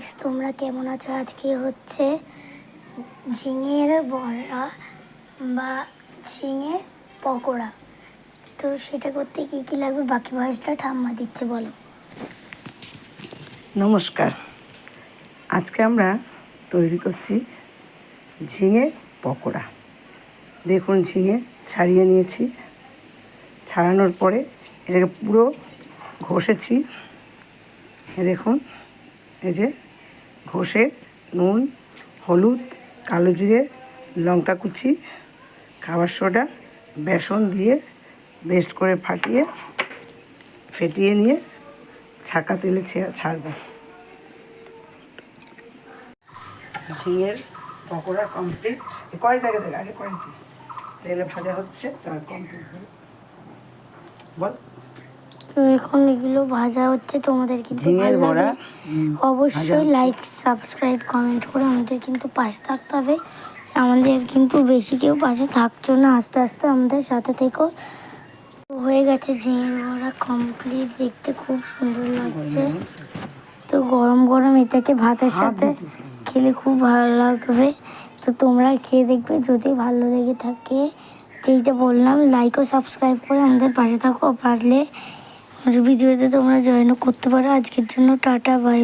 Guys তোমরা কেমন আছো? আজকে হচ্ছে ঝিঙের বড়া বা ঝিঙের পকোড়া। তো সেটা করতে কি কি লাগবে? বাকি ভয়েসটা ঠাম্মা দিচ্ছে, বলো। নমস্কার। আজকে আমরা তৈরি করছি ঝিঙে পকোড়া। দেখুন, ঝিঙে ছাড়িয়ে নিয়েছি। ছাড়ানোর পরে এটাকে পুরো ঘষেছি। দেখুন, এই যে ঘষে নুন, হলুদ, কালো জিরে, লঙ্কা কুচি, খাবার সোডা, বেসন দিয়ে বেস্ট করে ফাটিয়ে, ফেটিয়ে নিয়ে ছাকা তেলে ছাড়বো। ঝিঙের পকোড়া কমপ্লিট কড়াই দেখে, আগে কড়াই তেলে ভাজা হচ্ছে তার কমপ্লিট বল। তো এখন এগুলো ভাজা হচ্ছে তোমাদের কিন্তু ঝিঙের বড়া। অবশ্যই লাইক সাবস্ক্রাইব কমেন্ট করে আমাদের কিন্তু পাশে থাকতে হবে। আমাদের কিন্তু বেশি কেউ পাশে থাকছো না। আস্তে আস্তে আমাদের সাথে থেকো। তো হয়ে গেছে ঝিঙের বড়া কমপ্লিট দেখতে খুব সুন্দর লাগছে। তো গরম গরম এটাকে ভাতের সাথে খেলে খুব ভালো লাগবে। তো তোমরা খেয়ে দেখবে যদি ভালো লেগে থাকে। যেইটা বললাম লাইক ও সাবস্ক্রাইব করে আমাদের পাশে থাকো পারলে। ভিডিওতে তোমরা জয়েনও করতে পারো। আজকের জন্য টাটা বাই